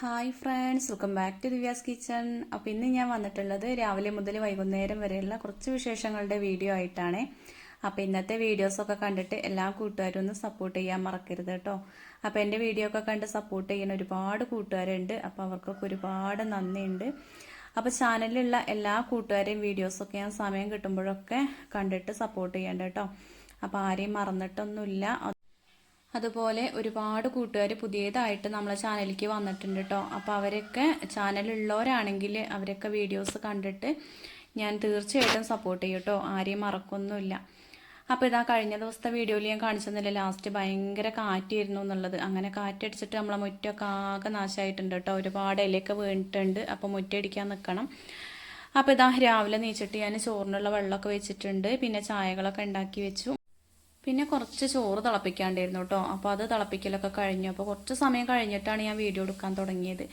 Hi friends welcome back to Divya's kitchen അപ്പോൾ ഇന്ന് ഞാൻ വന്നിട്ടുള്ളത് രാവിലെ മുതൽ വൈകുന്നേരം വരെയുള്ള കുറച്ച് വിശേഷങ്ങളുടെ വീഡിയോ ആയിട്ടാണ്. അപ്പോൾ ഇന്നത്തെ വീഡിയോസൊക്കെ കണ്ടിട്ട് എല്ലാ കൂട്ടുകാരും ഒന്ന് സപ്പോർട്ട് ചെയ്യാൻ മറക്കരുത് കേട്ടോ അപ്പോൾ എന്റെ വീഡിയോ ഒക്കെ കണ്ട് സപ്പോർട്ട് ചെയ്യുന്ന ഒരുപാട് കൂട്ടുകാരുണ്ട്. അപ്പോൾ അവർക്കൊക്കെ ഒരുപാട് നന്ദിയുണ്ട്. അപ്പോൾ ചാനലിലുള്ള എല്ലാ കൂട്ടുകാരെയും വീഡിയോസൊക്കെ ഞാൻ സമയം കിട്ടുമ്പോഴൊക്കെ കണ്ടിട്ട് സപ്പോർട്ട് ചെയ്യേണ്ട കേട്ടോ അപ്പോൾ ആരെയും മറന്നിട്ടൊന്നുമില്ല. അതുപോലെ ഒരുപാട് കൂട്ടുകാർ പുതിയതായിട്ട് നമ്മളെ ചാനലിലേക്ക് വന്നിട്ടുണ്ട് കേട്ടോ അപ്പോൾ അവരൊക്കെ ചാനലുള്ളവരാണെങ്കിൽ അവരൊക്കെ വീഡിയോസ് കണ്ടിട്ട് ഞാൻ തീർച്ചയായിട്ടും സപ്പോർട്ട് ചെയ്യും കേട്ടോ ആരെയും മറക്കൊന്നുമില്ല. അപ്പോൾ ഇതാ കഴിഞ്ഞ ദിവസത്തെ വീഡിയോയിൽ ഞാൻ കാണിച്ചെന്നില്ല ലാസ്റ്റ് ഭയങ്കര കാറ്റായിരുന്നു എന്നുള്ളത്. അങ്ങനെ കാറ്റടിച്ചിട്ട് നമ്മളെ മുറ്റമൊക്കെ ആകെ നാശമായിട്ടുണ്ട് കേട്ടോ ഒരുപാട് ഇലയൊക്കെ വീണിട്ടുണ്ട്. അപ്പോൾ മുറ്റടിക്കാൻ നിൽക്കണം അപ്പോൾ ഇതാ രാവിലെ നീച്ചിട്ട് ഞാൻ ചോറിനുള്ള വെള്ളമൊക്കെ വെച്ചിട്ടുണ്ട്. പിന്നെ ചായകളൊക്കെ ഉണ്ടാക്കി വെച്ചു. പിന്നെ കുറച്ച് ചോറ് തിളപ്പിക്കാണ്ടായിരുന്നു കേട്ടോ. അപ്പോൾ അത് തിളപ്പിക്കലൊക്കെ കഴിഞ്ഞു. അപ്പോൾ കുറച്ച് സമയം കഴിഞ്ഞിട്ടാണ് ഞാൻ വീഡിയോ എടുക്കാൻ തുടങ്ങിയത്.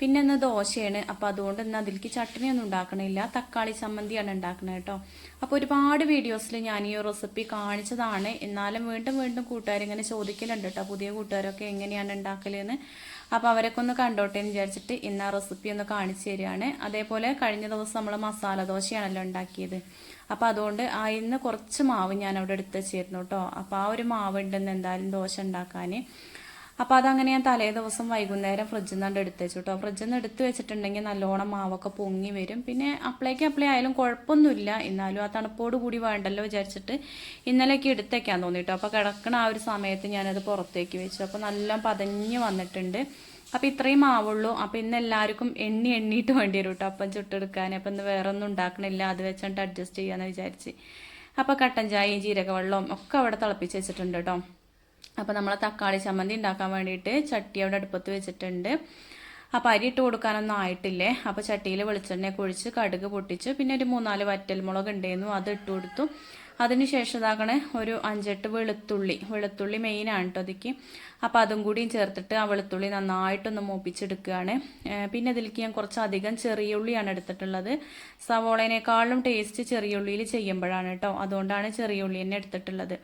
പിന്നെ ഇന്ന് ദോശയാണ്. അപ്പോൾ അതുകൊണ്ട് ഇന്ന് അതിലേക്ക് ചട്ടണി ഒന്നും ഉണ്ടാക്കണില്ല. തക്കാളി ചമ്മന്തിയാണ് ഉണ്ടാക്കുന്നത് കേട്ടോ. അപ്പോൾ ഒരുപാട് വീഡിയോസിൽ ഞാൻ ഈ റെസിപ്പി കാണിച്ചതാണ്. എന്നാലും വീണ്ടും വീണ്ടും കൂട്ടുകാരിങ്ങനെ ചോദിക്കലുണ്ട് കേട്ടോ. പുതിയ കൂട്ടുകാരൊക്കെ എങ്ങനെയാണ് ഉണ്ടാക്കലെന്ന്. അപ്പോൾ അവരൊക്കെ ഒന്ന് കണ്ടോട്ടെ എന്ന് വിചാരിച്ചിട്ട് ഇന്ന് ആ റെസിപ്പി ഒന്ന് കാണിച്ചു തരികയാണ്. അതേപോലെ കഴിഞ്ഞ ദിവസം നമ്മൾ മസാല ദോശയാണല്ലോ ഉണ്ടാക്കിയത്. അപ്പോൾ അതുകൊണ്ട് അതിൽ നിന്ന് കുറച്ച് മാവ് ഞാൻ അവിടെ എടുത്ത് വെച്ചിരുന്നു കേട്ടോ. അപ്പോൾ ആ ഒരു മാവ് ഉണ്ടെന്ന് എന്തായാലും ദോശ ഉണ്ടാക്കാൻ അപ്പോൾ അതങ്ങനെ ഞാൻ തലേ ദിവസം വൈകുന്നേരം ഫ്രിഡ്ജിൽ നിന്നാണ്ട് എടുത്ത് വെച്ചു കേട്ടോ. ഫ്രിഡ്ജിൽ നിന്ന് എടുത്ത് വെച്ചിട്ടുണ്ടെങ്കിൽ നല്ലോണം മാവൊക്കെ പൊങ്ങി വരും. പിന്നെ അപ്ലൈക്ക് അപ്ലൈ ആയാലും കുഴപ്പമൊന്നുമില്ല. എന്നാലും ആ തണുപ്പോട് കൂടി വേണ്ടല്ലോ വിചാരിച്ചിട്ട് ഇന്നലെയൊക്കെ എടുത്തേക്കാൻ തോന്നി കേട്ടോ. അപ്പോൾ കിടക്കണ ആ ഒരു സമയത്ത് ഞാനത് പുറത്തേക്ക് വെച്ചു. അപ്പോൾ നല്ല പതഞ്ഞ് വന്നിട്ടുണ്ട്. അപ്പോൾ ഇത്രയും മാവുള്ളൂ. അപ്പോൾ ഇന്ന് എല്ലാവർക്കും എണ്ണി എണ്ണിയിട്ട് വേണ്ടി വരും കേട്ടോ അപ്പം ചുട്ടെടുക്കാൻ അപ്പം ഇന്ന് വേറെ ഒന്നും ഉണ്ടാക്കണില്ല. അത് വെച്ചിട്ട് അഡ്ജസ്റ്റ് ചെയ്യാന്ന് വിചാരിച്ച്. അപ്പോൾ കട്ടൻ ചായയും ജീരകവെള്ളവും ഒക്കെ അവിടെ തിളപ്പിച്ച് വെച്ചിട്ടുണ്ട് കേട്ടോ അപ്പോൾ നമ്മളെ തക്കാളി ചമ്മന്തി ഉണ്ടാക്കാൻ വേണ്ടിയിട്ട് ചട്ടി അവിടെ അടുപ്പത്ത് വെച്ചിട്ടുണ്ട്. അപ്പോൾ അരി ഇട്ട് കൊടുക്കാനൊന്നും ആയിട്ടില്ലേ? അപ്പോൾ ചട്ടിയിൽ വെളിച്ചെണ്ണയൊക്കെ ഒഴിച്ച് കടുക് പൊട്ടിച്ച് പിന്നെ ഒരു മൂന്നാൽ വറ്റൽമുളക് ഉണ്ടായിരുന്നു അത് ഇട്ട് കൊടുത്തു. അതിനുശേഷം ഇതാക്കണേ ഒരു അഞ്ചെട്ട് വെളുത്തുള്ളി വെളുത്തുള്ളി മെയിനാണ് കേട്ടോ അതിക്ക്. അപ്പം അതും കൂടിയും ചേർത്തിട്ട് ആ വെളുത്തുള്ളി നന്നായിട്ടൊന്ന് മൂപ്പിച്ചെടുക്കുകയാണ് പിന്നെ അതിലേക്ക് ഞാൻ കുറച്ചധികം ചെറിയ ഉള്ളിയാണ് എടുത്തിട്ടുള്ളത്. സവോളേനേക്കാളും ടേസ്റ്റ് ചെറിയ ഉള്ളിയിൽ ചെയ്യുമ്പോഴാണ് കേട്ടോ അതുകൊണ്ടാണ് ചെറിയ ഉള്ളി തന്നെ എടുത്തിട്ടുള്ളത്.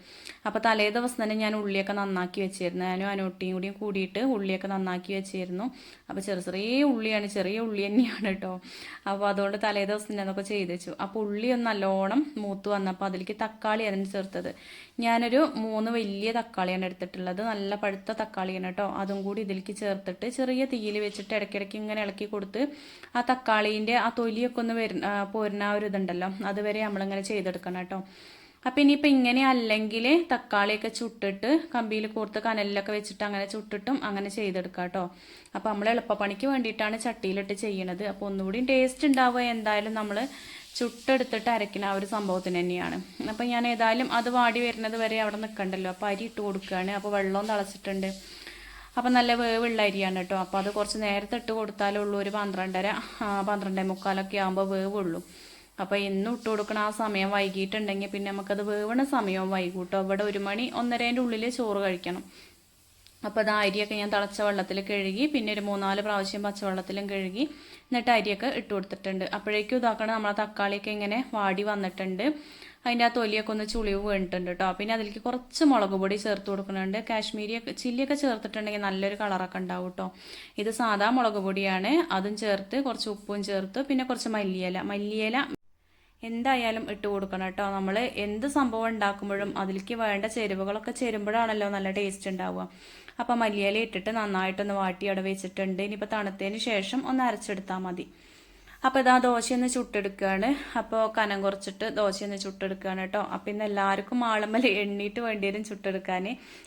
അപ്പോൾ തലേ ദിവസം തന്നെ ഞാൻ ഉള്ളിയൊക്കെ നന്നാക്കി വെച്ചിരുന്നു ഞാനും അനൂട്ടിയും കൂടിയും കൂടിയിട്ട് ഉള്ളിയൊക്കെ നന്നാക്കി വെച്ചിരുന്നു. അപ്പോൾ ചെറിയ ചെറിയ ഉള്ളിയാണ് ചെറിയ ഉള്ളി തന്നെയാണ് കേട്ടോ അപ്പോൾ അതുകൊണ്ട് തലേ ദിവസം തന്നെ അതൊക്കെ ചെയ്ത് വെച്ചു. അപ്പോൾ ഉള്ളി ഒന്ന് നല്ലോണം മൂത്ത് വന്നപ്പോൾ അതിലേക്ക് തക്കാളി അതിന് ചേർത്തത്. ഞാനൊരു മൂന്ന് വലിയ തക്കാളിയാണ് എടുത്തിട്ടുള്ളത്. നല്ല പഴുത്ത തക്കാളിയാണ് കേട്ടോ അതും കൂടി ഇതിലേക്ക് ചേർത്തിട്ട് ചെറിയ തീയിൽ വെച്ചിട്ട് ഇടയ്ക്കിടയ്ക്ക് ഇങ്ങനെ ഇളക്കി കൊടുത്ത് ആ തക്കാളീന്റെ ആ തൊലിയൊക്കെ ഒന്ന് വരുന്ന പോരുന്ന ഒരു ഇതുണ്ടല്ലോ അതുവരെ നമ്മളിങ്ങനെ ചെയ്തെടുക്കണം കേട്ടോ അപ്പം ഇനിയിപ്പോൾ ഇങ്ങനെ അല്ലെങ്കിൽ തക്കാളിയൊക്കെ ചുട്ടിട്ട് കമ്പിയിൽ കോർത്ത് കനലിലൊക്കെ വെച്ചിട്ട് അങ്ങനെ ചുട്ടിട്ടും അങ്ങനെ ചെയ്തെടുക്കാം കേട്ടോ അപ്പോൾ നമ്മൾ എളുപ്പപ്പണിക്ക് വേണ്ടിയിട്ടാണ് ചട്ടിയിലിട്ട് ചെയ്യണത്. അപ്പോൾ ഒന്നുകൂടി ടേസ്റ്റ് ഉണ്ടാവുക എന്തായാലും നമ്മൾ ചുട്ടെടുത്തിട്ട് അരക്കുന്ന ആ ഒരു സംഭവത്തിന് തന്നെയാണ്. അപ്പം ഞാൻ ഏതായാലും അത് വാടി വരുന്നത് വരെ അവിടെ നിൽക്കണ്ടല്ലോ. അപ്പോൾ അരി ഇട്ട് കൊടുക്കുകയാണ് അപ്പോൾ വെള്ളവും തളച്ചിട്ടുണ്ട്. അപ്പം നല്ല വേവുള്ള അരിയാണ് കേട്ടോ. അപ്പോൾ അത് കുറച്ച് നേരത്തെ ഇട്ട് കൊടുത്താലേ ഉള്ളൂ. ഒരു പന്ത്രണ്ടര പന്ത്രണ്ടേ മുക്കാലൊക്കെ ആകുമ്പോൾ വേവുള്ളൂ. അപ്പോൾ എന്നും ഇട്ട് കൊടുക്കണ ആ സമയം വൈകിട്ടുണ്ടെങ്കിൽ പിന്നെ നമുക്കത് വേവണ സമയവും വൈകൂട്ടോ ഇവിടെ ഒരു മണി ഒന്നരേന്റെ ഉള്ളിൽ ചോറ് കഴിക്കണം. അപ്പോൾ അത് അരിയൊക്കെ ഞാൻ തിളച്ച വെള്ളത്തിൽ കഴുകി പിന്നെ ഒരു മൂന്നാൽ പ്രാവശ്യം പച്ചവെള്ളത്തിലും കഴുകി എന്നിട്ട് അരിയൊക്കെ ഇട്ട് കൊടുത്തിട്ടുണ്ട്. അപ്പോഴേക്കും ഇതാക്കണം നമ്മളെ തക്കാളിയൊക്കെ ഇങ്ങനെ വാടി വന്നിട്ടുണ്ട്. അതിന്റെ ആ തൊലിയൊക്കെ ഒന്ന് ചുളിവ് വീണിട്ടുണ്ട് കേട്ടോ പിന്നെ അതിലേക്ക് കുറച്ച് മുളക് പൊടി ചേർത്ത് കൊടുക്കുന്നുണ്ട്. കാശ്മീരിയൊക്കെ ചില്ലിയൊക്കെ ചേർത്തിട്ടുണ്ടെങ്കിൽ നല്ലൊരു കളറൊക്കെ ഉണ്ടാവും കേട്ടോ ഇത് സാധാ മുളക് പൊടിയാണ്. അതും ചേർത്ത് കുറച്ച് ഉപ്പും ചേർത്ത് പിന്നെ കുറച്ച് മല്ലിയില. മല്ലിയില എന്തായാലും ഇട്ട് കൊടുക്കണം കേട്ടോ. നമ്മൾ എന്ത് സംഭവം ഉണ്ടാക്കുമ്പോഴും അതിലേക്ക് വേണ്ട ചേരുവകളൊക്കെ ചേരുമ്പോഴാണല്ലോ നല്ല ടേസ്റ്റ് ഉണ്ടാവുക. അപ്പം മല്ലിയില ഇട്ടിട്ട് നന്നായിട്ടൊന്ന് വാട്ടി അവിടെ വെച്ചിട്ടുണ്ട്. ഇനിയിപ്പോൾ തണുത്തതിന് ശേഷം ഒന്ന് അരച്ചെടുത്താൽ മതി. അപ്പോൾ ഇതാ ദോശയൊന്ന് ചുട്ടെടുക്കുകയാണ് അപ്പോൾ കനം കുറച്ചിട്ട് ദോശയൊന്ന് ചുട്ടെടുക്കുകയാണ് കേട്ടോ. അപ്പം ഇന്ന് എല്ലാവർക്കും ആളുമ്മൽ എണ്ണീട്ട് വേണ്ടിവരും ചുട്ടെടുക്കാൻ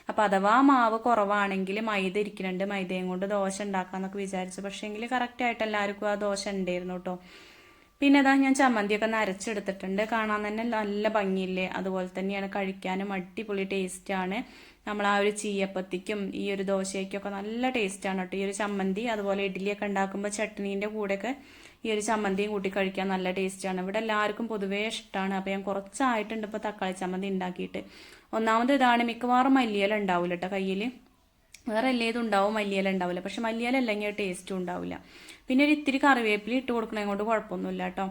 അപ്പോൾ അഥവാ മാവ് കുറവാണെങ്കിൽ മൈദ ഇരിക്കുന്നുണ്ട്. മൈദയും കൊണ്ട് ദോശ ഉണ്ടാക്കാമെന്നൊക്കെ വിചാരിച്ചു. പക്ഷേ എങ്കിൽ കറക്റ്റായിട്ട് എല്ലാവർക്കും ആ ദോശ ഉണ്ടായിരുന്നു കേട്ടോ. പിന്നെ അതാ ഞാൻ ചമ്മന്തിയൊക്കെ നരച്ചെടുത്തിട്ടുണ്ട്. കാണാൻ തന്നെ നല്ല ഭംഗിയില്ലേ? അതുപോലെ തന്നെയാണ് കഴിക്കാനും അടിപൊളി ടേസ്റ്റാണ്. നമ്മൾ ആ ഒരു ചീയപ്പത്തിക്കും ഈ ഒരു ദോശയ്ക്കൊക്കെ നല്ല ടേസ്റ്റാണ് കേട്ടോ. ഈ ഒരു ചമ്മന്തി അതുപോലെ ഇഡ്ഡലിയൊക്കെ ഉണ്ടാക്കുമ്പോൾ ചട്നീന്റെ കൂടെയൊക്കെ ഈ ഒരു ചമ്മന്തിയും കൂട്ടി കഴിക്കാൻ നല്ല ടേസ്റ്റാണ്. ഇവിടെ എല്ലാവർക്കും പൊതുവേ ഇഷ്ടമാണ് അപ്പോൾ ഞാൻ കുറച്ചായിട്ടുണ്ട് ഇപ്പോൾ തക്കാളി ചമ്മന്തി ഉണ്ടാക്കിയിട്ട്. ഒന്നാമത് ഇതാണ് മിക്കവാറും മല്ലിയില ഉണ്ടാവില്ല കേട്ടോ കയ്യിൽ വേറെ എല്ലാതും ഉണ്ടാവും മല്ലിയില ഉണ്ടാവില്ല പക്ഷെ മല്ലിയില അല്ലെങ്കിൽ ടേസ്റ്റും ഉണ്ടാവില്ല പിന്നെ ഒരു ഇത്തിരി കറിവേപ്പില ഇട്ട് കൊടുക്കണേ കൊണ്ട് കുഴപ്പമൊന്നുമില്ല കേട്ടോ.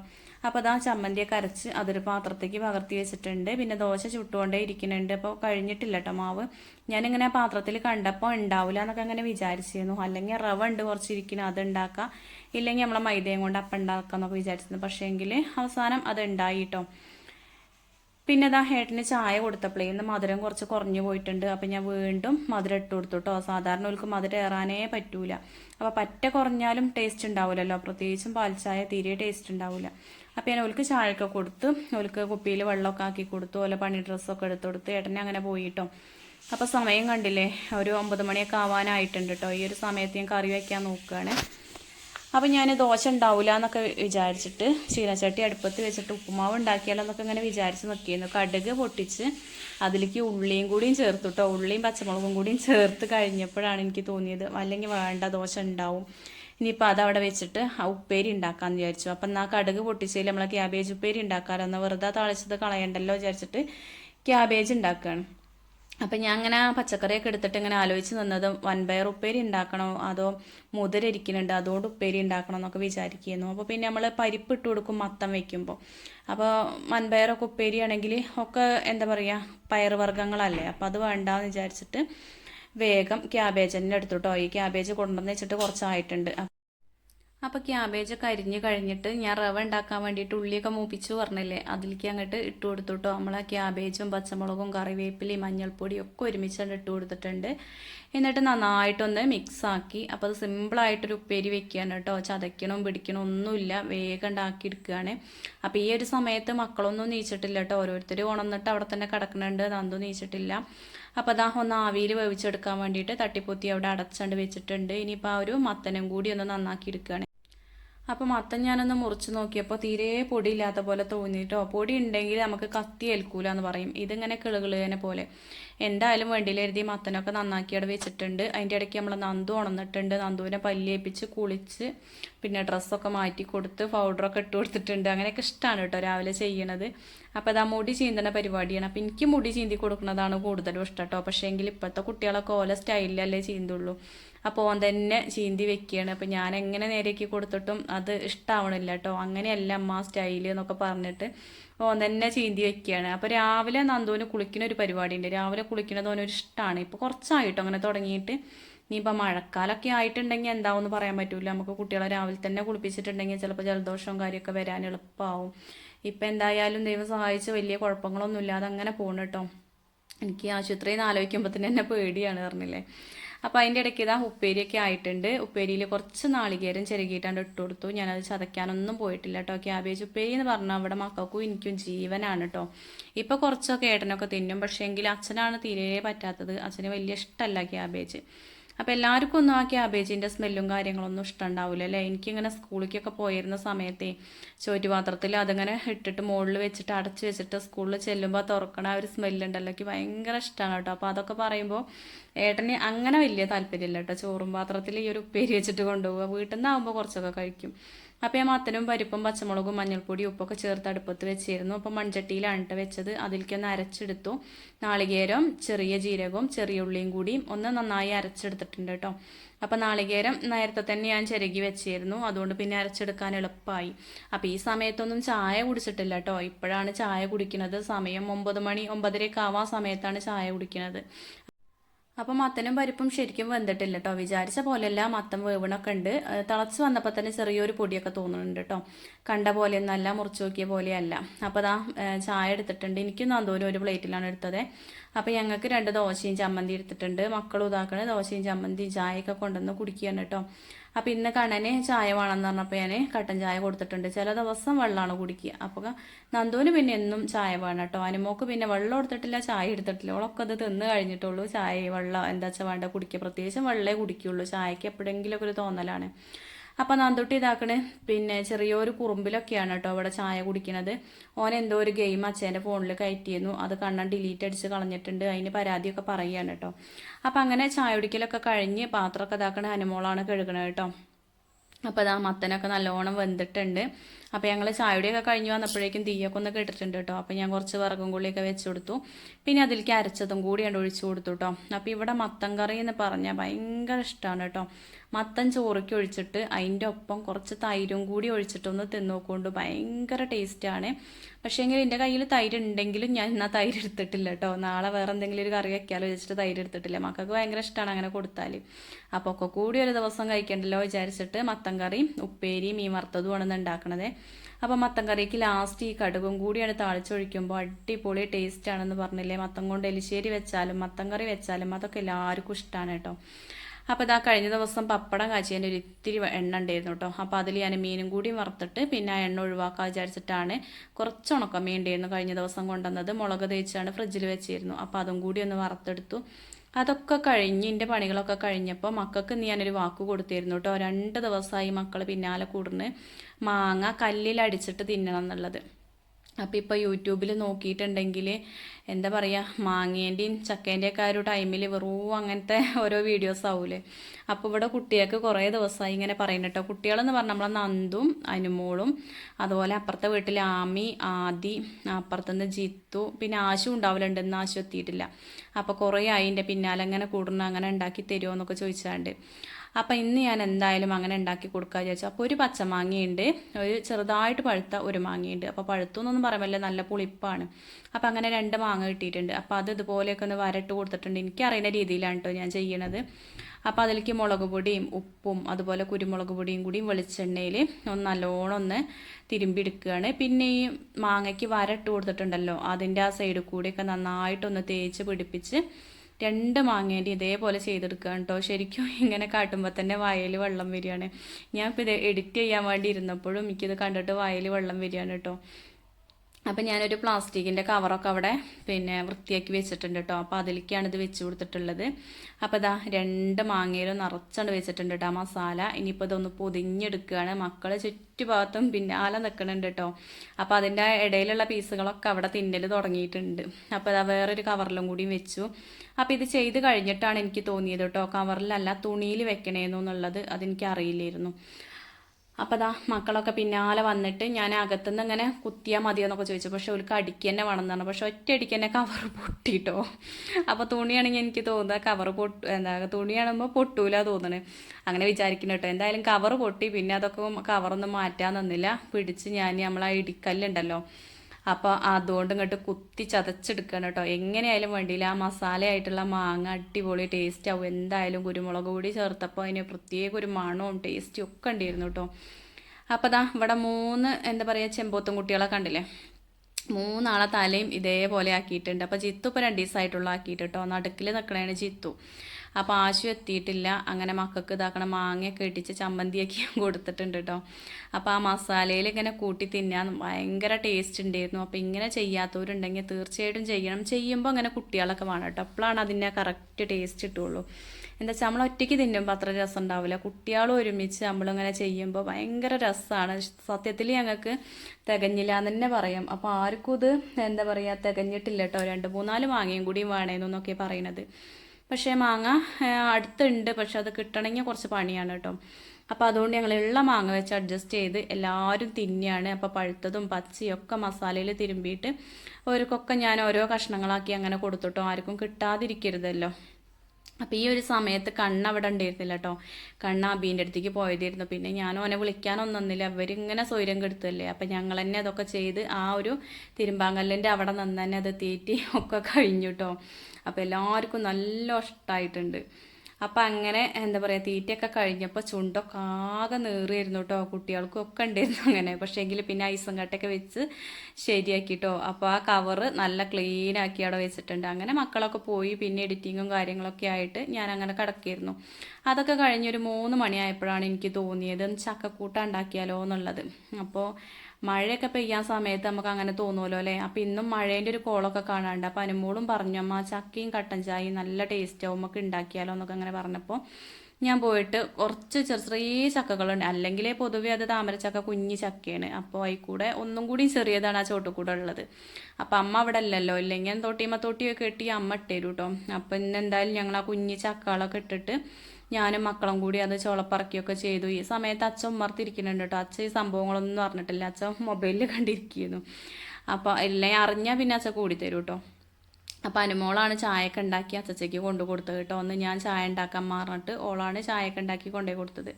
അപ്പോൾ അതാ ചമ്മന്തിയൊക്കെ അരച്ച് അതൊരു പാത്രത്തേക്ക് പകർത്തി വെച്ചിട്ടുണ്ട്. പിന്നെ ദോശ ചുട്ടുകൊണ്ടേ ഇരിക്കുന്നുണ്ട്. അപ്പോൾ കഴിഞ്ഞിട്ടില്ല കേട്ടോ മാവ്. ഞാനിങ്ങനെ പാത്രത്തിൽ കണ്ടപ്പോൾ ഉണ്ടാവില്ല എന്നൊക്കെ അങ്ങനെ വിചാരിച്ചിരുന്നു. അല്ലെങ്കിൽ റവ ഉണ്ട് കുറച്ചിരിക്കണം അത് ഉണ്ടാക്കാം. ഇല്ലെങ്കിൽ നമ്മളെ മൈദയും കൊണ്ട് അപ്പം ഉണ്ടാക്കാം എന്നൊക്കെ വിചാരിച്ചിരുന്നു. പക്ഷേ എങ്കിൽ അവസാനം അത് ഉണ്ടായി കേട്ടോ. പിന്നെ ഇതാ ഹേട്ടന് ചായ കൊടുത്തപ്പോഴേ ഇന്ന് മധുരം കുറച്ച് കുറഞ്ഞു പോയിട്ടുണ്ട്. അപ്പം ഞാൻ വീണ്ടും മധുരം ഇട്ട് കൊടുത്തു കേട്ടോ സാധാരണ അവർക്ക് മധുരം ഏറാനേ പറ്റൂല. അപ്പോൾ പറ്റ കുറഞ്ഞാലും ടേസ്റ്റ് ഉണ്ടാവില്ലല്ലോ പ്രത്യേകിച്ചും പാൽ ചായ തീരെ ടേസ്റ്റ് ഉണ്ടാവില്ല അപ്പോൾ ഞാൻ ഓൾക്ക് ചായയൊക്കെ കൊടുത്ത് ഓൾക്ക് കുപ്പിയിൽ വെള്ളമൊക്കെ ആക്കി കൊടുത്തു. ഓല പണി ഡ്രസ്സൊക്കെ എടുത്തു കൊടുത്ത് ഏട്ടനെ അങ്ങനെ പോയിട്ടോ. അപ്പോൾ സമയം കണ്ടില്ലേ? ഒരു ഒമ്പത് മണിയൊക്കെ ആവാനായിട്ടുണ്ട് കേട്ടോ ഈ ഒരു സമയത്ത് ഞാൻ കറി വയ്ക്കാൻ നോക്കുകയാണ് അപ്പം ഞാൻ ദോശ ഉണ്ടാവില്ല എന്നൊക്കെ വിചാരിച്ചിട്ട് ചീനച്ചട്ടി അടുപ്പത്ത് വെച്ചിട്ട് ഉപ്പുമാവ് ഉണ്ടാക്കിയാലോ എന്നൊക്കെ ഇങ്ങനെ വിചാരിച്ച് നിൽക്കിയിരുന്നു കടുക് പൊട്ടിച്ച് അതിലേക്ക് ഉള്ളിയും കൂടിയും ചേർത്തുട്ടോ. ഉള്ളിയും പച്ചമുളകും കൂടിയും ചേർത്ത് കഴിഞ്ഞപ്പോഴാണ് എനിക്ക് തോന്നിയത് അല്ലെങ്കിൽ വേണ്ട ദോശ ഉണ്ടാവും. ഇനിയിപ്പോൾ അതവിടെ വെച്ചിട്ട് ആ ഉപ്പേരി ഉണ്ടാക്കാമെന്ന് വിചാരിച്ചു. അപ്പം എന്നാൽ കടുക് പൊട്ടിച്ചതിൽ നമ്മളെ ക്യാബേജ് ഉപ്പേരി ഉണ്ടാക്കാമല്ലോ വെറുതെ തളിച്ചത് കളയണ്ടല്ലോ വിചാരിച്ചിട്ട് ക്യാബേജ് ഉണ്ടാക്കുകയാണ് അപ്പം ഞാൻ അങ്ങനെ പച്ചക്കറിയൊക്കെ എടുത്തിട്ട് ഇങ്ങനെ ആലോചിച്ച് നിന്നത് വൻപയർ ഉപ്പേരി ഉണ്ടാക്കണോ അതോ മുതിര ഇരിക്കുന്നുണ്ട് അതുകൊണ്ട് ഉപ്പേരി ഉണ്ടാക്കണം എന്നൊക്കെ വിചാരിക്കുന്നു. അപ്പോൾ പിന്നെ നമ്മൾ പരിപ്പ് ഇട്ട് കൊടുക്കും മത്തം വെക്കുമ്പോൾ അപ്പോൾ വൻപയറൊക്കെ ഉപ്പേരി ആണെങ്കിൽ ഒക്കെ എന്താ പറയുക പയറുവർഗങ്ങളല്ലേ അപ്പോൾ അത് വേണ്ടാന്ന് വിചാരിച്ചിട്ട് വേഗം ക്യാബേജ് തന്നെ ഈ ക്യാബേജ് കൊണ്ടുവന്ന് വെച്ചിട്ട് കുറച്ചായിട്ടുണ്ട്. അപ്പോൾ ക്യാബേജ് അരിഞ്ഞ് കഴിഞ്ഞിട്ട് ഞാൻ റവ ഉണ്ടാക്കാൻ വേണ്ടിയിട്ട് ഉള്ളിയൊക്കെ മൂപ്പിച്ച് പറഞ്ഞില്ലേ? അതിലേക്ക് അങ്ങോട്ട് ഇട്ട് കൊടുത്തുട്ടോ. നമ്മൾ ക്യാബേജും പച്ചമുളകും കറിവേപ്പിലയും മഞ്ഞൾപ്പൊടിയും ഒക്കെ ഒരുമിച്ചാണ് ഇട്ട് കൊടുത്തിട്ടുണ്ട്. എന്നിട്ട് നന്നായിട്ടൊന്ന് മിക്സ് ആക്കി. അപ്പോൾ അത് സിമ്പിളായിട്ടൊരു ഉപ്പേരി വെക്കുകയാണ് കേട്ടോ. ചതയ്ക്കണം പിടിക്കണം ഒന്നുമില്ല. വേഗം ഉണ്ടാക്കി എടുക്കുകയാണ്. അപ്പോൾ ഈ ഒരു സമയത്ത് മക്കളൊന്നും നീച്ചിട്ടില്ല കേട്ടോ. ഓരോരുത്തർ ഉണന്നിട്ട് അവിടെ തന്നെ കിടക്കുന്നുണ്ട്. നന്ദു നീച്ചിട്ടില്ല. അപ്പോൾ അതാ ഒന്ന് ആവിയിൽ വേവിച്ചെടുക്കാൻ വേണ്ടിയിട്ട് തട്ടിപ്പൊത്തി അവിടെ അടച്ചുകൊണ്ട് വെച്ചിട്ടുണ്ട്. ഇനിയിപ്പോൾ ആ ഒരു മത്തനും കൂടി ഒന്ന് നന്നാക്കി എടുക്കുകയാണ്. അപ്പോൾ മത്തൻ ഞാനൊന്ന് മുറിച്ച് നോക്കിയപ്പോൾ തീരെ പൊടിയില്ലാത്ത പോലെ തോന്നിയിട്ടോ പൊടി ഉണ്ടെങ്കിൽ നമുക്ക് കത്തി ഏൽക്കൂല എന്ന് പറയും. ഇതിങ്ങനെ കിളുകിളുകനെ പോലെ. എന്തായാലും വേണ്ടിയിലെഴുതി മത്തനൊക്കെ നന്നാക്കി അവിടെ വെച്ചിട്ടുണ്ട്. അതിന്റെ ഇടയ്ക്ക് നമ്മൾ നന്ദു ഉണർന്നിട്ടുണ്ട് നന്ദുവിനെ പല്ലിയേപ്പിച്ച് കുളിച്ച് പിന്നെ ഡ്രസ്സൊക്കെ മാറ്റി കൊടുത്ത് പൗഡറൊക്കെ ഇട്ട് കൊടുത്തിട്ടുണ്ട്. അങ്ങനെയൊക്കെ ഇഷ്ടമാണ് കേട്ടോ രാവിലെ ചെയ്യണത്. അപ്പോൾ അതാ മുടി ചീന്തണ പരിപാടിയാണ്. അപ്പോൾ എനിക്ക് മുടി ചീന്തി കൊടുക്കുന്നതാണ് കൂടുതലും ഇഷ്ടം കേട്ടോ. പക്ഷേ എങ്കിൽ ഇപ്പോഴത്തെ കുട്ടികളൊക്കെ ഓല സ്റ്റൈലിലല്ലേ ചീന്തുള്ളൂ. അപ്പോൾ ഓൻ തന്നെ ചീന്തി വെക്കുകയാണ് അപ്പോൾ ഞാൻ എങ്ങനെ നേരേക്ക് കൊടുത്തിട്ടും അത് ഇഷ്ടമാവണില്ല കേട്ടോ അങ്ങനെയല്ല അമ്മ സ്റ്റൈൽ എന്നൊക്കെ പറഞ്ഞിട്ട് ഓൻ തന്നെ ചീന്തി വെക്കുകയാണ് അപ്പോൾ രാവിലെ നന്ദുവിന് കുളിക്കുന്ന ഒരു പരിപാടി ഉണ്ട് രാവിലെ കുളിക്കുന്നത് ഓനൊരു ഇഷ്ടമാണ് ഇപ്പോൾ കുറച്ചായിട്ടോ അങ്ങനെ തുടങ്ങിയിട്ട്. ഇനിയിപ്പോൾ മഴക്കാലമൊക്കെ ആയിട്ടുണ്ടെങ്കിൽ എന്താവും പറയാൻ പറ്റില്ല നമുക്ക് കുട്ടികളെ രാവിലെ തന്നെ കുളിപ്പിച്ചിട്ടുണ്ടെങ്കിൽ ചിലപ്പോൾ ജലദോഷവും കാര്യമൊക്കെ വരാൻ എളുപ്പമാവും ഇപ്പം എന്തായാലും ദൈവം സഹായിച്ച് വലിയ കുഴപ്പങ്ങളൊന്നും ഇല്ലാതെ അങ്ങനെ പോകണം കേട്ടോ എനിക്ക് ആശുപത്രിയിൽ നിന്ന് ആലോചിക്കുമ്പോൾ തന്നെ എന്നെ പേടിയാണ് പറഞ്ഞില്ലേ. അപ്പോൾ അതിന്റെ ഇടയ്ക്ക് ഇതാ ഉപ്പേരിയൊക്കെ ആയിട്ടുണ്ട്. ഉപ്പേരിയിൽ കുറച്ച് നാളികേരം ചെറുകിയിട്ടാണ്ട് ഇട്ട് കൊടുത്തു. ഞാനത് ചതയ്ക്കാനൊന്നും പോയിട്ടില്ല കേട്ടോ. ക്യാബേജ് ഉപ്പേരി എന്ന് പറഞ്ഞാൽ അവിടെ മക്കൾക്കും എനിക്കും ജീവനാണ് കേട്ടോ. ഇപ്പോൾ കുറച്ചൊക്കെ ഏട്ടനൊക്കെ തിന്നും. പക്ഷേ എങ്കിൽ അച്ഛനാണ് തീരെ പറ്റാത്തത്. അച്ഛന് വലിയ ഇഷ്ടമല്ല ക്യാബേജ്. അപ്പോൾ എല്ലാവർക്കും ഒന്നും ആ ക്യാബേജിന്റെ സ്മെല്ലും കാര്യങ്ങളൊന്നും ഇഷ്ടമുണ്ടാവില്ല അല്ലേ? എനിക്കിങ്ങനെ സ്കൂളിലേക്കൊക്കെ പോയിരുന്ന സമയത്തെ ചോറ്റുപാത്രത്തിൽ അതിങ്ങനെ ഇട്ടിട്ട് മുകളിൽ വെച്ചിട്ട് അടച്ചു വെച്ചിട്ട് സ്കൂളിൽ ചെല്ലുമ്പോൾ തുറക്കണ ആ ഒരു സ്മെല്ലുണ്ടല്ലോ എനിക്ക് ഭയങ്കര ഇഷ്ടമാണ് കേട്ടോ. അപ്പോൾ അതൊക്കെ പറയുമ്പോൾ ഏട്ടന് അങ്ങനെ വലിയ താല്പര്യമില്ല കേട്ടോ. ചോറും പാത്രത്തിൽ ഈ ഒരു ഉപ്പേരി വെച്ചിട്ട് കൊണ്ടുപോകുക വീട്ടിൽ നിന്നാകുമ്പോൾ കുറച്ചൊക്കെ കഴിക്കും. അപ്പോൾ ഞാൻ മത്തനും പരിപ്പും പച്ചമുളകും മഞ്ഞൾപ്പൊടി ഉപ്പൊക്കെ ചേർത്ത് അടുപ്പത്ത് വെച്ചിരുന്നു. അപ്പോൾ മൺചട്ടിയിലാണ് കേട്ടോ വെച്ചത്. അതിലേക്ക് ഒന്ന് അരച്ചെടുത്തു. നാളികേരം ചെറിയ ജീരകവും ചെറിയ ഉള്ളിയും കൂടിയും ഒന്ന് നന്നായി അരച്ചെടുത്തിട്ടുണ്ട് കേട്ടോ അപ്പം നാളികേരം നേരത്തെ തന്നെ ഞാൻ ചിരകി വെച്ചിരുന്നു. അതുകൊണ്ട് പിന്നെ അരച്ചെടുക്കാൻ എളുപ്പമായി അപ്പം ഈ സമയത്തൊന്നും ചായ കുടിച്ചിട്ടില്ല കേട്ടോ ഇപ്പോഴാണ് ചായ കുടിക്കുന്നത്. സമയം ഒമ്പത് മണി ഒമ്പതരയൊക്കെ ആവാ സമയത്താണ് ചായ കുടിക്കുന്നത്. അപ്പം മത്തനും പരിപ്പും ശരിക്കും വെന്തിട്ടില്ല കേട്ടോ വിചാരിച്ച പോലെയല്ല മത്തം വേവണൊക്കെ ഉണ്ട്. തിളച്ച് വന്നപ്പോൾ തന്നെ ചെറിയൊരു പൊടിയൊക്കെ തോന്നുന്നുണ്ട് കേട്ടോ കണ്ട പോലെയൊന്നല്ല മുറിച്ച് നോക്കിയ പോലെയല്ല. അപ്പോൾ അതാ ചായ എടുത്തിട്ടുണ്ട്. എനിക്കും നന്തോരും ഒരു പ്ലേറ്റിലാണ് എടുത്തത്. അപ്പോൾ ഞങ്ങൾക്ക് രണ്ട് ദോശയും ചമ്മന്തി എടുത്തിട്ടുണ്ട്. മക്കളും ഇതാക്കണ. ദോശയും ചമ്മന്തി ചായയൊക്കെ കൊണ്ടുവന്ന് കുടിക്കുകയാണ് കേട്ടോ അപ്പോൾ ഇന്ന് കണ്ണന് ചായ വേണമെന്ന് പറഞ്ഞപ്പോൾ ഞാൻ കട്ടൻ ചായ കൊടുത്തിട്ടുണ്ട്. ചില ദിവസം വെള്ളമാണ് കുടിക്കുക. അപ്പോൾ നന്ദുവിന് പിന്നെ എന്നും ചായ വേണം കേട്ടോ. അനുമോക്ക് പിന്നെ വെള്ളം എടുത്തിട്ടില്ല ചായ എടുത്തിട്ടില്ല. ഓളൊക്കെ അത് തിന്ന് കഴിഞ്ഞിട്ടുള്ളൂ. ചായ വെള്ളം എന്താ വേണ്ട? കുടിക്കുക. പ്രത്യേകിച്ചും വെള്ളമേ കുടിക്കുള്ളൂ ചായക്ക് എപ്പോഴെങ്കിലുമൊക്കെ ഒരു തോന്നലാണ്. അപ്പം നന്ദുട്ടി ഇതാക്കണേ. പിന്നെ ചെറിയൊരു കുറുമ്പിലൊക്കെയാണ് കേട്ടോ അവിടെ ചായ കുടിക്കണത്. ഓൻ എന്തോ ഒരു ഗെയിം അച്ഛന്റെ ഫോണിൽ കയറ്റിയിരുന്നു. അത് കണ്ണൻ ഡിലീറ്റ് അടിച്ച് കളഞ്ഞിട്ടുണ്ട്. അതിന് പരാതിയൊക്കെ പറയുകയാണ് കേട്ടോ. അപ്പം അങ്ങനെ ചായ കുടിക്കലൊക്കെ കഴിഞ്ഞ് പാത്രമൊക്കെ ഇതാക്കണ അനുമോളാണ് കഴുകണത് കേട്ടോ. അപ്പോൾ അതാ മത്തനൊക്കെ നല്ലോണം വെന്തിട്ടുണ്ട്. അപ്പോൾ ഞങ്ങൾ ചായയുടെയൊക്കെ കഴിഞ്ഞ് വന്നപ്പോഴേക്കും തീയൊക്കെ ഒന്ന് കെട്ടിട്ടുണ്ട് കേട്ടോ. അപ്പോൾ ഞാൻ കുറച്ച് വിറകും കൂടിയൊക്കെ വെച്ച് കൊടുത്തു. പിന്നെ അതിലേക്ക് അരച്ചതും കൂടി കണ്ട് ഒഴിച്ചു കൊടുത്തു കേട്ടോ. അപ്പോൾ ഇവിടെ മത്തൻ കറി എന്ന് പറഞ്ഞാൽ ഭയങ്കര ഇഷ്ടമാണ് കേട്ടോ. മത്തൻ ചോറയ്ക്ക് ഒഴിച്ചിട്ട് അതിന്റെ ഒപ്പം കുറച്ച് തൈരും കൂടി ഒഴിച്ചിട്ടൊന്ന് തിന്നോക്കൊണ്ട് ഭയങ്കര ടേസ്റ്റാണ് പക്ഷേ എങ്കിൽ എന്റെ കയ്യിൽ തൈര് ഉണ്ടെങ്കിലും ഞാൻ എന്നാൽ തൈര് എടുത്തിട്ടില്ല കേട്ടോ. നാളെ വേറെ എന്തെങ്കിലും ഒരു കറി വെക്കാലോ വെച്ചിട്ട് തൈര് എടുത്തിട്ടില്ല. മക്കൾക്ക് ഭയങ്കര ഇഷ്ടമാണ് അങ്ങനെ കൊടുത്താൽ അപ്പോൾ ഒക്കെ കൂടി ഒരു ദിവസം കഴിക്കണ്ടല്ലോ വിചാരിച്ചിട്ട് മത്തൻ കറി ഉപ്പേരി മീൻ വറുത്തതുമാണ് ഉണ്ടാക്കണത് അപ്പോൾ മത്തൻ കറിക്ക് ലാസ്റ്റ് ഈ കടുകും കൂടിയാണ് താളിച്ചൊഴിക്കുമ്പോൾ അടിപൊളി ടേസ്റ്റ് ആണെന്ന് പറഞ്ഞില്ലേ? മത്തം കൊണ്ട് എലിശ്ശേരി വെച്ചാലും മത്തൻ കറി വെച്ചാലും അതൊക്കെ എല്ലാവർക്കും ഇഷ്ടമാണ് കേട്ടോ. അപ്പോൾ ഇതാ കഴിഞ്ഞ ദിവസം പപ്പടം കാച്ചിയതിന്റെ ഒരു ഇത്തിരി എണ്ണ ഉണ്ടായിരുന്നു കേട്ടോ. അപ്പോൾ അതിൽ ഞാൻ മീനും കൂടി വറുത്തിട്ട് പിന്നെ ആ എണ്ണ ഒഴിവാക്കാൻ വിചാരിച്ചിട്ടാണ് കുറച്ച് ഉണക്കമീൻ ഉണ്ടായിരുന്നു കഴിഞ്ഞ ദിവസം കൊണ്ടുവന്നത്. മുളക് തേച്ചാണ് ഫ്രിഡ്ജിൽ വെച്ചിരുന്നു. അപ്പോൾ അതും കൂടി ഒന്ന് വറുത്തെടുത്തു. അതൊക്കെ കഴിഞ്ഞ് എന്റെ പണികളൊക്കെ കഴിഞ്ഞപ്പോൾ മക്കൾക്ക് ഞാനൊരു വാക്ക് കൊടുത്തിരുന്നു കേട്ടോ രണ്ട് ദിവസമായി മക്കൾ പിന്നാലെ കൂടുന്ന് മാങ്ങ കല്ലിലടിച്ചിട്ട് തിന്നണം എന്നുള്ളത്. അപ്പോൾ ഇപ്പോൾ യൂട്യൂബിൽ നോക്കിയിട്ടുണ്ടെങ്കിൽ എന്താ പറയുക മാങ്ങേന്റെയും ചക്കേന്റെയൊക്കെ ആ ഒരു ടൈമിൽ വെറും അങ്ങനത്തെ ഓരോ വീഡിയോസ് ആവൂലേ. അപ്പോൾ ഇവിടെ കുട്ടികൾക്ക് കുറേ ദിവസമായി ഇങ്ങനെ പറയുന്നു കേട്ടോ കുട്ടികളെന്ന് പറഞ്ഞാൽ നമ്മളെ നന്ദും അനുമോളും അതുപോലെ അപ്പുറത്തെ വീട്ടിൽ ആമി ആദി അപ്പുറത്തുനിന്ന് ജിത്തു പിന്നെ ആശു ഉണ്ടാവലുണ്ട് ഇന്ന് ആശു എത്തിയിട്ടില്ല. അപ്പോൾ കുറേ ആയി എന്റെ പിന്നാലെ അങ്ങനെ കൂടുന്ന അങ്ങനെ ഉണ്ടാക്കി തരുമോ എന്നൊക്കെ ചോദിച്ചാണ്ട്. അപ്പം ഇന്ന് ഞാൻ എന്തായാലും അങ്ങനെ ഉണ്ടാക്കി കൊടുക്കുക വിചാരിച്ചു. അപ്പോൾ ഒരു പച്ചമാങ്ങയുണ്ട്. ഒരു ചെറുതായിട്ട് പഴുത്ത ഒരു മാങ്ങയുണ്ട്. അപ്പോൾ പഴുത്തു എന്നൊന്നും നല്ല പുളിപ്പാണ്. അപ്പോൾ അങ്ങനെ രണ്ട് മാങ്ങ കിട്ടിയിട്ടുണ്ട്. അപ്പോൾ അത് ഇതുപോലെയൊക്കെ ഒന്ന് വരട്ട് കൊടുത്തിട്ടുണ്ട്. എനിക്കറിയുന്ന രീതിയിലാണ് കേട്ടോ ഞാൻ ചെയ്യണത്. അപ്പോൾ അതിലേക്ക് മുളക് പൊടിയും ഉപ്പും അതുപോലെ കുരുമുളക് പൊടിയും കൂടിയും വെളിച്ചെണ്ണയിൽ ഒന്ന് നല്ലോണം ഒന്ന് തിരുമ്പിയെടുക്കുകയാണ് പിന്നെ ഈ മാങ്ങയ്ക്ക് വരട്ട് കൊടുത്തിട്ടുണ്ടല്ലോ. അതിന്റെ ആ സൈഡിൽ കൂടിയൊക്കെ നന്നായിട്ടൊന്ന് തേച്ച് പിടിപ്പിച്ച് രണ്ട് മാങ്ങേന്റെ ഇതേപോലെ ചെയ്തെടുക്കുക കേട്ടോ. ശരിക്കും ഇങ്ങനെ കാട്ടുമ്പോൾ തന്നെ വായയിൽ വെള്ളം വരികയാണ്. ഞാൻ ഇപ്പോൾ ഇത് എഡിറ്റ് ചെയ്യാൻ വേണ്ടി ഇരുന്നപ്പോഴും എനിക്കിത് കണ്ടിട്ട് വായയിൽ വെള്ളം വരികയാണ് കേട്ടോ. അപ്പം ഞാനൊരു പ്ലാസ്റ്റിക്കിന്റെ കവറൊക്കെ അവിടെ പിന്നെ വൃത്തിയാക്കി വെച്ചിട്ടുണ്ട് കേട്ടോ. അപ്പോൾ അതിലേക്കാണ് ഇത് വെച്ച് കൊടുത്തിട്ടുള്ളത്. അപ്പോൾ ഇതാ രണ്ട് മാങ്ങയിലും നിറച്ചാണ്ട് വെച്ചിട്ടുണ്ട് കേട്ടോ മസാല. ഇനിയിപ്പോൾ ഇതൊന്ന് പൊതിഞ്ഞെടുക്കുകയാണ്. മക്കൾ ചുറ്റുഭാഗത്തും പിന്നാലെ നിൽക്കണുണ്ട് കേട്ടോ. അപ്പോൾ അതിന്റെ ഇടയിലുള്ള പീസുകളൊക്കെ അവിടെ തിന്നൽ തുടങ്ങിയിട്ടുണ്ട്. അപ്പോൾ അതാ വേറൊരു കവറിലും കൂടി വെച്ചു. അപ്പോൾ ഇത് ചെയ്ത് കഴിഞ്ഞിട്ടാണ് എനിക്ക് തോന്നിയത് കേട്ടോ. കവറിലല്ല തുണിയിൽ വെക്കണേന്നു എന്നുള്ളത് അതെനിക്ക് അറിയില്ലായിരുന്നു അപ്പോൾ അതാ മക്കളൊക്കെ പിന്നാലെ വന്നിട്ട് ഞാൻ അകത്തുനിന്ന് ഇങ്ങനെ കുത്തിയാൽ മതിയെന്നൊക്കെ ചോദിച്ചു. പക്ഷെ ഒരു അടിക്ക് തന്നെ വേണമെന്നാണ് പക്ഷെ ഒറ്റ അടിക്ക് തന്നെ കവർ പൊട്ടിട്ടോ. അപ്പോൾ തുണിയാണെങ്കിൽ എനിക്ക് തോന്നുന്നത് കവർ പൊട്ട് എന്താ തുണിയാണുമ്പോൾ പൊട്ടൂല തോന്നണേ. അങ്ങനെ വിചാരിക്കുന്നു കേട്ടോ. എന്തായാലും കവർ പൊട്ടി. പിന്നെ അതൊക്കെ കവറൊന്നും മാറ്റാൻ നിന്നില്ല. പിടിച്ച് ഞാൻ നമ്മളാ ഇടിക്കല്ലുണ്ടല്ലോ. അപ്പോൾ അതുകൊണ്ട് ഇങ്ങോട്ട് കുത്തി ചതച്ചെടുക്കണം കേട്ടോ. എങ്ങനെയായാലും വേണ്ടിയില്ല. ആ മസാലയായിട്ടുള്ള മാങ്ങ അടിപൊളി ടേസ്റ്റ് ആവും. എന്തായാലും കുരുമുളക് കൂടി ചേർത്തപ്പോൾ അതിന് പ്രത്യേക ഒരു മണവും ടേസ്റ്റും ഒക്കെ ഉണ്ടായിരുന്നു കേട്ടോ. അപ്പോൾ ദാ ഇവിടെ മൂന്ന് എന്താ പറയുക ചെമ്പോത്തും കുട്ടികളെ കണ്ടില്ലേ? മൂന്നാളെ തലയും ഇതേപോലെ ആക്കിയിട്ടുണ്ട്. അപ്പോൾ ജിത്തു ഇപ്പോൾ രണ്ട് ദിവസമായിട്ടുള്ള ആക്കിയിട്ട് കേട്ടോ. നടുക്കിൽ നിൽക്കണേണ് ജിത്തു. അപ്പോൾ ആശു എത്തിയിട്ടില്ല. അങ്ങനെ മക്കൾക്ക് ഇതാക്കണം മാങ്ങയൊക്കെ ഇട്ടിച്ച് ചമ്മന്തിയൊക്കെ കൊടുത്തിട്ടുണ്ട് കേട്ടോ അപ്പോൾ ആ മസാലയിൽ ഇങ്ങനെ കൂട്ടി തിന്നാൻ ഭയങ്കര ടേസ്റ്റ് ഉണ്ടായിരുന്നു. അപ്പോൾ ഇങ്ങനെ ചെയ്യാത്തവരുണ്ടെങ്കിൽ തീർച്ചയായിട്ടും ചെയ്യണം. ചെയ്യുമ്പോൾ അങ്ങനെ കുട്ടികളൊക്കെ വേണം കേട്ടോ അപ്പോഴാണ് അതിന്റെ കറക്റ്റ് ടേസ്റ്റ് കിട്ടുള്ളൂ. എന്താ വെച്ചാൽ നമ്മൾ ഒറ്റയ്ക്ക് തിന്നുമ്പോൾ അത്ര രസം ഉണ്ടാവില്ല. കുട്ടികളും ഒരുമിച്ച് നമ്മളിങ്ങനെ ചെയ്യുമ്പോൾ ഭയങ്കര രസമാണ്. സത്യത്തിൽ ഞങ്ങൾക്ക് തികഞ്ഞില്ല എന്ന് തന്നെ പറയാം. അപ്പോൾ ആർക്കും ഇത് എന്താ പറയുക തികഞ്ഞിട്ടില്ല കേട്ടോ രണ്ട് മൂന്നാൽ മാങ്ങയും കൂടിയും വേണേന്നൊക്കെ പറയണത് പക്ഷേ മാങ്ങ അടുത്തുണ്ട്. പക്ഷെ അത് കിട്ടണമെങ്കിൽ കുറച്ച് പണിയാണ് കേട്ടോ. അപ്പോൾ അതുകൊണ്ട് ഞങ്ങൾ ഉള്ള മാങ്ങ വെച്ച് അഡ്ജസ്റ്റ് ചെയ്ത് എല്ലാവരും തിന്നെയാണ് അപ്പോൾ പഴുത്തതും പച്ചയും ഒക്കെ മസാലയിൽ തിരുമ്പിയിട്ട് അവർക്കൊക്കെ ഞാൻ ഓരോ കഷ്ണങ്ങളാക്കി അങ്ങനെ കൊടുത്തിട്ടോ. ആർക്കും കിട്ടാതിരിക്കരുതല്ലോ. അപ്പോൾ ഈ ഒരു സമയത്ത് കണ്ണ് അവിടെ ഉണ്ടായിരുന്നില്ല കേട്ടോ കണ്ണ് അബീന്റെ അടുത്തേക്ക് പോയതായിരുന്നു. പിന്നെ ഞാൻ ഓനെ വിളിക്കാനൊന്നില്ല അവരിങ്ങനെ സ്വൈരം കെടുത്തല്ലേ. അപ്പം ഞങ്ങൾ തന്നെ അതൊക്കെ ചെയ്ത് ആ ഒരു തിരുമ്പാങ്കല്ലിന്റെ അവിടെ നിന്ന് തന്നെ അത് തീറ്റി ഒക്കെ കഴിഞ്ഞു കേട്ടോ അപ്പോൾ എല്ലാവർക്കും നല്ല ഇഷ്ടമായിട്ടുണ്ട്. അപ്പം അങ്ങനെ എന്താ പറയുക തീറ്റയൊക്കെ കഴിഞ്ഞപ്പോൾ ചുണ്ടൊക്കെ ആകെ നേറിയിരുന്നു കേട്ടോ കുട്ടികൾക്കും ഒക്കെ ഉണ്ടായിരുന്നു അങ്ങനെ. പക്ഷേ എങ്കിൽ പിന്നെ ഐസും കട്ടൊക്കെ വെച്ച് ശരിയാക്കി ശരിയാക്കിട്ടോ. അപ്പോൾ ആ കവറ് നല്ല ക്ലീൻ ആക്കി അവിടെ വെച്ചിട്ടുണ്ട്. അങ്ങനെ മക്കളൊക്കെ പോയി പിന്നെ എഡിറ്റിങ്ങും കാര്യങ്ങളൊക്കെ ആയിട്ട് ഞാൻ അങ്ങനെ കിടക്കിയിരുന്നു. അതൊക്കെ കഴിഞ്ഞൊരു മൂന്ന് മണിയായപ്പോഴാണ് എനിക്ക് തോന്നിയത് ചക്കക്കൂട്ട ഉണ്ടാക്കിയാലോ എന്നുള്ളത്. അപ്പോൾ മഴയൊക്കെ പെയ്യാൻ സമയത്ത് നമുക്ക് അങ്ങനെ തോന്നുമല്ലോ അല്ലേ? അപ്പം ഇന്നും മഴേന്റെ ഒരു കോളൊക്കെ കാണാണ്ട് അപ്പം അനുമോളും പറഞ്ഞു അമ്മ ചക്കയും കട്ടൻ ചായയും നല്ല ടേസ്റ്റ് ആവും നമുക്ക് ഉണ്ടാക്കിയാലോ എന്നൊക്കെ അങ്ങനെ പറഞ്ഞപ്പോൾ ഞാൻ പോയിട്ട് കുറച്ച് ചെറിയ ചെറിയ ചക്കകളുണ്ട്. അല്ലെങ്കിൽ പൊതുവേ അത് താമരച്ചക്ക കുഞ്ഞി ചക്കയാണ്. അപ്പോൾ അതിൽ കൂടെ ഒന്നും കൂടി ചെറിയതാണ് ആ ചോട്ടുകൂടെ ഉള്ളത്. അപ്പം അമ്മ അവിടെ അല്ലല്ലോ. ഇല്ലെങ്കിൽ തൊട്ടിയമ്മ തൊട്ടിയൊക്കെ ഇട്ടി അമ്മ ഇട്ടേരും കേട്ടോ അപ്പം ഇന്ന് എന്തായാലും ഞങ്ങൾ ആ കുഞ്ഞി ചക്കകളൊക്കെ ഇട്ടിട്ട് ഞാനും മക്കളും കൂടി അത് ചോളപ്പറക്കിയൊക്കെ ചെയ്തു. ഈ സമയത്ത് അച്ഛൻ ഉമ്മർത്തിരിക്കുന്നുണ്ട് കേട്ടോ. അച്ഛൻ ഈ സംഭവങ്ങളൊന്നും അറിഞ്ഞിട്ടില്ല. അച്ഛൻ മൊബൈലിൽ കണ്ടിരിക്കുന്നു. അപ്പോൾ എല്ലാം അറിഞ്ഞാൽ പിന്നെ അച്ഛൻ കൂടി തരും കേട്ടോ. അപ്പോൾ അനുമോളാണ് ചായയൊക്കെ ഉണ്ടാക്കി അച്ചച്ചയ്ക്ക് കൊണ്ടു കൊടുത്തത് കേട്ടോ. ഒന്ന് ഞാൻ ചായ ഉണ്ടാക്കാൻ മാറിയിട്ട് ഓളാണ് ചായയൊക്കെ ഉണ്ടാക്കി കൊണ്ടുപോയി കൊടുത്തത്.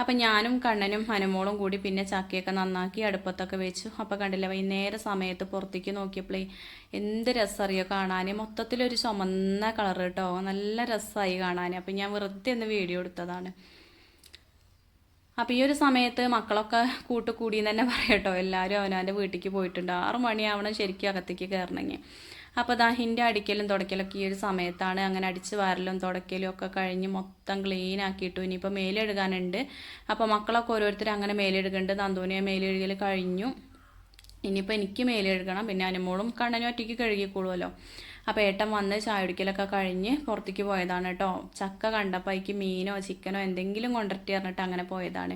അപ്പം ഞാനും കണ്ണനും ഹനുമോളും കൂടി പിന്നെ ചക്കയൊക്കെ നന്നാക്കി അടുപ്പത്തൊക്കെ വെച്ചു. അപ്പോൾ കണ്ടില്ല വൈകുന്നേരം സമയത്ത് പുറത്തേക്ക് നോക്കിയപ്പോഴേ എന്ത് രസറിയോ കാണാൻ മൊത്തത്തിലൊരു ചുമന്ന കളർ കേട്ടോ. നല്ല രസമായി കാണാൻ അപ്പം ഞാൻ വെറുതെ ഒന്ന് വീഡിയോ എടുത്തതാണ്. അപ്പം ഈ ഒരു സമയത്ത് മക്കളൊക്കെ കൂട്ടുകൂടി തന്നെ പറയട്ടോ എല്ലാവരും അവനവന്റെ വീട്ടിലേക്ക് പോയിട്ടുണ്ട്. ആറു മണിയാവണം ശരിക്കും അകത്തേക്ക് കയറണമെങ്കിൽ അപ്പോൾ ദാ ഹിന്റെ അടിക്കലും തുടക്കലൊക്കെ ഈ ഒരു സമയത്താണ് അങ്ങനെ അടിച്ച് വാരലും തുടക്കലും ഒക്കെ കഴിഞ്ഞ് മൊത്തം ക്ലീൻ ആക്കിയിട്ടു. ഇനിയിപ്പോൾ മേലെഴുകാനുണ്ട്. അപ്പോൾ മക്കളൊക്കെ ഓരോരുത്തർ അങ്ങനെ മേലെഴുകുന്നുണ്ട് നന്ദൂനെ മേലെഴുകൽ കഴിഞ്ഞു. ഇനിയിപ്പോൾ എനിക്ക് മേലെഴുകണം. പിന്നെ അനുമോളും കണ്ണനും ഒറ്റയ്ക്ക് കഴുകിക്കൂടുമല്ലോ അപ്പോൾ ഏട്ടൻ വന്ന് ചായ കുടിക്കലൊക്കെ കഴിഞ്ഞ് പുറത്തേക്ക് പോയതാണ് കേട്ടോ. ചക്ക കണ്ടപ്പോൾ അതിക്ക് മീനോ ചിക്കനോ എന്തെങ്കിലും കൊണ്ടിട്ട് പറഞ്ഞിട്ട് അങ്ങനെ പോയതാണ്.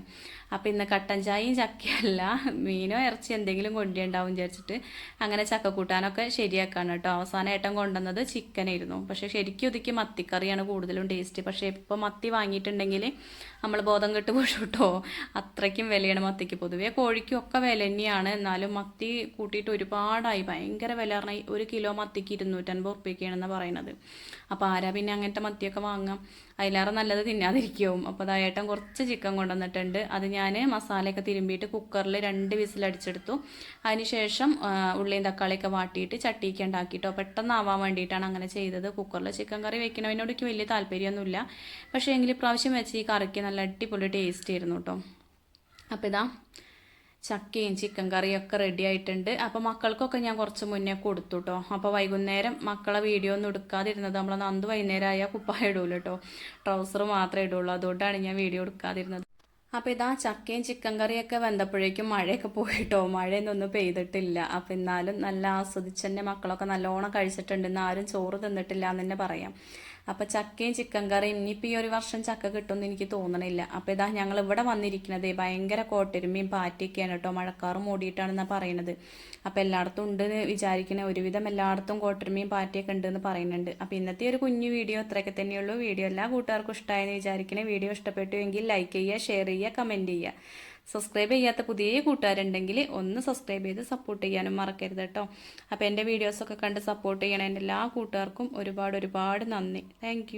അപ്പോൾ ഇന്ന് കട്ടൻ ചായയും ചക്കയല്ല മീനോ ഇറച്ചി എന്തെങ്കിലും കൊണ്ടുണ്ടാവും വിചാരിച്ചിട്ട് അങ്ങനെ ചക്ക കൂട്ടാനൊക്കെ ശരിയാക്കാണ് കേട്ടോ. അവസാനം ഏട്ടൻ കൊണ്ടുവന്നത് ചിക്കനായിരുന്നു പക്ഷേ ശരിക്കും ഒതുക്കി മത്തിക്കറിയാണ് കൂടുതലും ടേസ്റ്റ് പക്ഷേ ഇപ്പോൾ മത്തി വാങ്ങിയിട്ടുണ്ടെങ്കിൽ നമ്മൾ ബോധം കെട്ട് പോയി കേട്ടോ. അത്രയ്ക്കും വിലയാണ് മത്തിക്ക്. പൊതുവേ കോഴിക്കും ഒക്കെ വില തന്നെയാണ്. എന്നാലും മത്തി കൂട്ടിയിട്ട് ഒരുപാടായി. ഭയങ്കര വില. പറഞ്ഞാൽ ഒരു കിലോ മത്തിക്ക് ഇരുന്നൂറ്റൻപത് ഉറുപ്പിക്കുകയാണെന്ന് പറയുന്നത് അപ്പോൾ ആരാ പിന്നെ അങ്ങനത്തെ മത്തിയൊക്കെ വാങ്ങാം? അതിലേറെ നല്ലത് തിന്നാതിരിക്കും അപ്പോൾ അതായേട്ടൻ കുറച്ച് ചിക്കൻ കൊണ്ടുവന്നിട്ടുണ്ട്. അത് ഞാൻ മസാലയൊക്കെ തിരുമ്പിയിട്ട് കുക്കറിൽ രണ്ട് വിസിലടിച്ചെടുത്തു അതിനുശേഷം ഉള്ളിയും തക്കാളിയൊക്കെ വാട്ടിയിട്ട് ചട്ടിക്ക് ഉണ്ടാക്കിയിട്ടോ. പെട്ടെന്നാവാൻ വേണ്ടിയിട്ടാണ് അങ്ങനെ ചെയ്തത്. കുക്കറിൽ ചിക്കൻ കറി വെക്കുന്നതിനോട് എനിക്ക് വലിയ താല്പര്യമൊന്നുമില്ല. പക്ഷേ എങ്കിൽ ഇപ്രാവശ്യം വെച്ച് ഈ കറിക്ക് നല്ല അടിപൊളി ടേസ്റ്റ് ആയിരുന്നു കേട്ടോ. അപ്പോൾ ഇതാ ചക്കയും ചിക്കൻ കറിയും ഒക്കെ റെഡി ആയിട്ടുണ്ട്. അപ്പോൾ മക്കൾക്കൊക്കെ ഞാൻ കുറച്ച് മുന്നേ കൊടുത്തു കേട്ടോ. അപ്പോൾ വൈകുന്നേരം മക്കളെ വീഡിയോ ഒന്നും എടുക്കാതിരുന്നത് നമ്മളെ നന്ദു വൈകുന്നേരം ആയാൽ കുപ്പായ ഇടൂല കേട്ടോ. ട്രൗസർ മാത്രമേ ഇടുള്ളൂ. അതുകൊണ്ടാണ് ഞാൻ വീഡിയോ എടുക്കാതിരുന്നത്. അപ്പോൾ ഇതാ ചക്കയും ചിക്കൻ കറിയൊക്കെ വെന്തപ്പോഴേക്കും മഴയൊക്കെ പോയിട്ടോ? മഴയൊന്നും പെയ്തിട്ടില്ല. അപ്പോൾ എന്നാലും നല്ല ആസ്വദിച്ച് തന്നെ മക്കളൊക്കെ നല്ലോണം കഴിച്ചിട്ടുണ്ട്. ഇന്ന് ആരും ചോറ് തിന്നിട്ടില്ല എന്ന് തന്നെ പറയാം. അപ്പോൾ ചക്കയും ചിക്കൻ കറിയും ഇനിയിപ്പോൾ ഈ ഒരു വർഷം ചക്ക കിട്ടുമെന്ന് എനിക്ക് തോന്നണില്ല. അപ്പോൾ ഇതാ ഞങ്ങൾ ഇവിടെ വന്നിരിക്കുന്നത് ഭയങ്കര കോട്ടരുമയും പാറ്റിയൊക്കെയാണ് കേട്ടോ. മഴക്കാറ് മൂടിയിട്ടാണെന്നാണ് പറയുന്നത് അപ്പോൾ എല്ലായിടത്തും ഉണ്ട് എന്ന് വിചാരിക്കണേ. ഒരുവിധം എല്ലായിടത്തും കോട്ടരുമയും പാറ്റിയൊക്കെ ഉണ്ട് എന്ന് പറയുന്നുണ്ട്. അപ്പോൾ ഇന്നത്തെ ഒരു കുഞ്ഞു വീഡിയോ അത്രയൊക്കെ തന്നെയുള്ളൂ. വീഡിയോ എല്ലാ കൂട്ടുകാർക്കും ഇഷ്ടമായെന്ന് വിചാരിക്കണേ. വീഡിയോ ഇഷ്ടപ്പെട്ടു എങ്കിൽ ലൈക്ക് ചെയ്യുക ഷെയർ ചെയ്യുക കമന്റ് ചെയ്യുക. സബ്സ്ക്രൈബ് ചെയ്യാത്ത പുതിയ കൂട്ടുകാരുണ്ടെങ്കിൽ ഒന്ന് സബ്സ്ക്രൈബ് ചെയ്ത് സപ്പോർട്ട് ചെയ്യാനും മറക്കരുത് കേട്ടോ. അപ്പോൾ എന്റെ വീഡിയോസൊക്കെ കണ്ട് സപ്പോർട്ട് ചെയ്യണ എന്റെ എല്ലാ കൂട്ടുകാർക്കും ഒരുപാട് ഒരുപാട് നന്ദി. താങ്ക്